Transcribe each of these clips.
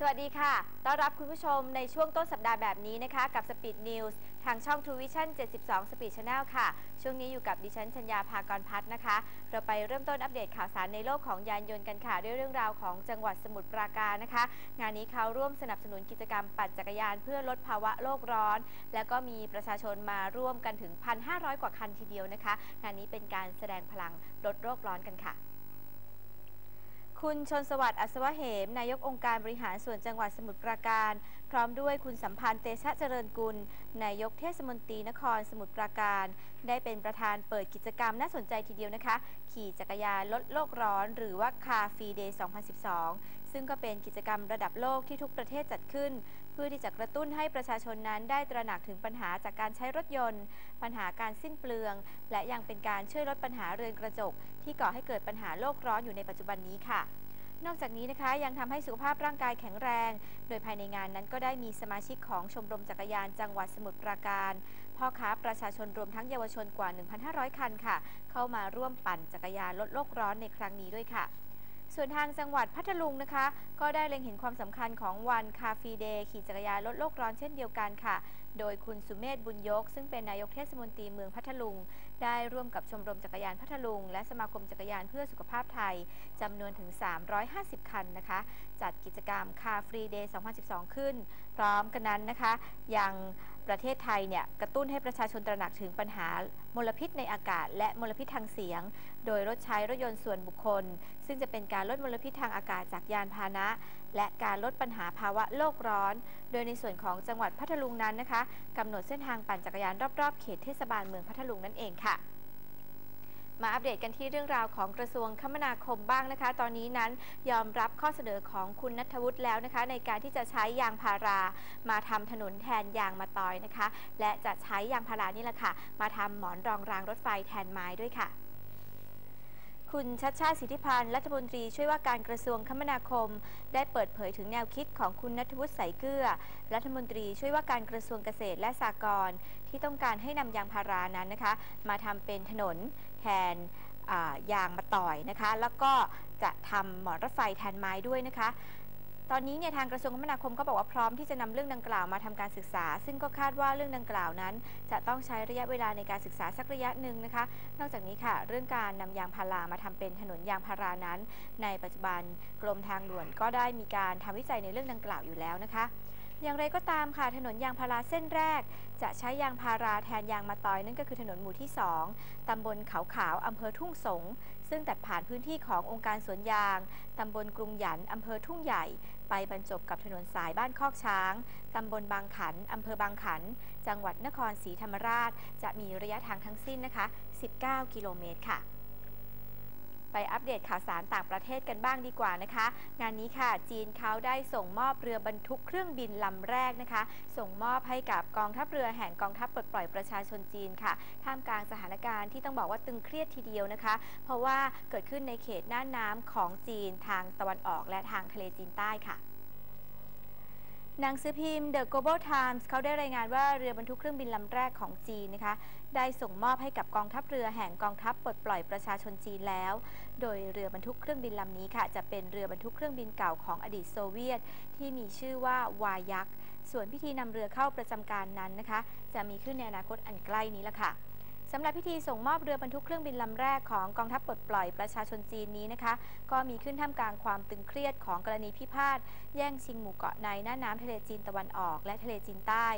สวัสดีค่ะ ต้อนรับคุณผู้ชมในช่วงต้นสัปดาห์แบบนี้นะคะ กับ Speed News ทางช่อง True Vision 72 Speed Channel ค่ะ ช่วงนี้อยู่กับดิฉันชัญญาภากรพัฒน์นะคะ เราไปเริ่มต้นอัปเดตข่าวสารในโลกของยานยนต์กันค่ะ ด้วยเรื่องราวของจังหวัดสมุทรปราการนะคะ งานนี้เขาร่วมสนับสนุนกิจกรรมปั่นจักรยานเพื่อลดภาวะโลกร้อน แล้วก็มีประชาชนมาร่วมกันถึง 1,500 กว่าคันทีเดียวนะคะ งานนี้เป็นการแสดงพลังลดโลกร้อนกันค่ะ คุณชนสวัสดิ์อัศวะเหม นายกองค์การบริหารส่วนจังหวัดสมุทรปราการ พร้อมด้วยคุณสัมพันธ์เตชะเจริญกุล นายกเทศมนตรีนครสมุทรปราการ ได้เป็นประธานเปิดกิจกรรมน่าสนใจทีเดียวนะคะ ขี่จักรยานลดโลกร้อน หรือว่าคาฟีเดย์ 2012ซึ่งก็เป็นกิจกรรมระดับโลกที่ทุกประเทศจัดขึ้น เพื่อที่จะกระตุ้นให้ประชาชนนั้นได้ตระหนักถึงปัญหาจากการใช้รถยนต์ ปัญหาการสิ้นเปลือง และยังเป็นการช่วยลดปัญหาเรือนกระจก ที่ก่อให้เกิดปัญหาโลกร้อนอยู่ในปัจจุบันนี้ค่ะนอกจากนี้นะคะยังทำให้สุขภาพร่างกายแข็งแรง โดยภายในงานนั้นก็ได้มีสมาชิกของชมรมจักรยานจังหวัดสมุทรปราการ พ่อค้าประชาชนรวมทั้งเยาวชนกว่า 1,500 คันค่ะ เข้ามาร่วมปั่นจักรยานลดโลกร้อนในครั้งนี้ด้วยค่ะ ส่วนทางจังหวัดพัทลุงนะคะ ก็ได้เล็งเห็นความสำคัญของวันคาฟีเดย์ขี่จักรยานลดโลกร้อนเช่นเดียวกันค่ะ โดยคุณสุเมธบุญยก ซึ่งเป็นนายกเทศมนตรีเมืองพัทลุง ได้ร่วมกับชมรมจักรยานพัทลุง และสมาคมจักรยานเพื่อสุขภาพไทยจำนวนถึง 350 คันนะคะ จัดกิจกรรมคาฟรีเดย์ 2012 ขึ้น พร้อมกันนั้นนะคะยัง ประเทศไทยเนี่ยกระตุ้นให้ประชาชนตระหนักถึงปัญหามลพิษในอากาศ และมลพิษทางเสียง โดยลดใช้รถยนต์ส่วนบุคคล ซึ่งจะเป็นการลดมลพิษทางอากาศจากยานพาหนะ และการลดปัญหาภาวะโลกร้อน โดยในส่วนของจังหวัดพัทลุงนั้นนะคะกำหนดเส้นทางปั่นจักรยานรอบๆเขตเทศบาลเมืองพัทลุงนั่นเองค่ะ มาอัปเดตกันที่เรื่องราวของกระทรวงคมนาคมบ้างนะคะ ตอนนี้นั้นยอมรับข้อเสนอของคุณนัทวุฒิแล้วนะคะ ในการที่จะใช้ยางพารา มาทำถนนแทนยางมาตอยนะคะ และจะใช้ยางพารานี่แหละค่ะ มาทำหมอนรองรางรถไฟแทนไม้ด้วยค่ะ คุณชัดชาติสิทธิพันธ์รัฐมนตรีช่วยว่าการกระทรวงคมนาคม ได้เปิดเผยถึงแนวคิดของคุณนัทวุฒิใสเกลือ รัฐมนตรีช่วยว่าการกระทรวงเกษตรและสหกรณ์ที่ต้องการให้นำยางพารานั้นนะคะ มาทำเป็นถนนแทนยางมาต่อยนะคะ แล้วก็จะทำหมอนรถไฟแทนไม้ด้วยนะคะ ตอนนี้เนี่ยทางกระทรวงคมนาคมก็บอกว่าพร้อมที่จะนำเรื่องดังกล่าวมาทำการศึกษา ซึ่งก็คาดว่าเรื่องดังกล่าวนั้น จะต้องใช้ระยะเวลาในการศึกษาสักระยะหนึ่งนะคะ นอกจากนี้ค่ะ เรื่องการนำยางพารามาทำเป็นถนนยางพารานั้น ในปัจจุบันกรมทางหลวงก็ได้มีการทำวิจัยในเรื่องดังกล่าวอยู่แล้วนะคะ อย่างไรก็ตามค่ะถนนยางพาราเส้นแรก จะใช้ยางพาราแทนยางมาตอยนั่นก็คือถนนหมู่ที่ 2 ตำบลเขาขาวอำเภอทุ่งสง ซึ่งตัดผ่านพื้นที่ขององค์การสวนยาง ตำบลกรุงหยันอำเภอทุ่งใหญ่ ไปบรรจบกับถนนสายบ้านคอกช้าง ตำบลบางขันอำเภอบางขัน จังหวัดนครศรีธรรมราช จะมีระยะทางทั้งสิ้นนะคะ 19 กิโลเมตรค่ะ อัปเดตข่าวสารต่างประเทศกันบ้างดีกว่านะคะ งานนี้ค่ะ จีนเขาได้ส่งมอบเรือบรรทุกเครื่องบินลำแรกนะคะ ส่งมอบให้กับกองทัพเรือแห่งกองทัพปลดปล่อยประชาชนจีนค่ะ ท่ามกลางสถานการณ์ที่ต้องบอกว่าตึงเครียดทีเดียวนะคะ เพราะว่าเกิดขึ้นในเขตน่านน้ำของจีนทางตะวันออกและทางทะเลจีนใต้ค่ะ หนังสือพิมพ์ The Global Times เขาได้รายงานว่าเรือบรรทุกเครื่องบินลำแรกของจีนนะคะได้ส่งมอบให้กับกองทัพเรือแห่งกองทัพปลดปล่อยประชาชนจีนแล้ว โดยเรือบรรทุกเครื่องบินลำนี้ค่ะ จะเป็นเรือบรรทุกเครื่องบินเก่าของอดีตโซเวียต ที่มีชื่อว่าวายักษ์ส่วนพิธีนำเรือเข้าประจำการนั้นนะคะ จะมีขึ้นในอนาคตอันใกล้นี้ละค่ะ สำหรับพิธีส่งมอบเรือบรรทุกเครื่องบินลำแรกของกองทัพปลดปล่อยประชาชนจีนนี้นะคะ ก็มีขึ้นท่ามกลางความตึงเครียดของกรณีพิพาทแย่งชิงหมู่เกาะในหน้าน้ำทะเลจีนตะวันออก และทะเลจีนใต้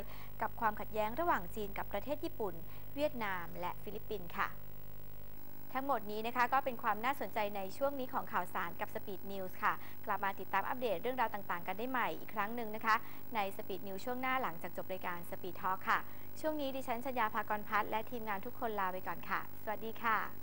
กับความขัดแย้งระหว่างจีนกับประเทศญี่ปุ่น เวียดนาม และฟิลิปปินส์ค่ะ ทั้งหมดนี้นะคะก็เป็นความน่าสนใจในช่วงนี้ของข่าวสารกับ Speed News ค่ะ กลับมาติดตามอัปเดตเรื่องราวต่างๆ กันได้ใหม่อีกครั้งหนึ่งนะคะ ใน Speed News ช่วงหน้าหลังจากจบรายการ Speed Talk ค่ะ ช่วงนี้ดิฉันชญาภากรพัฒน์และทีมงานทุกคนลาไปก่อนค่ะ สวัสดีค่ะ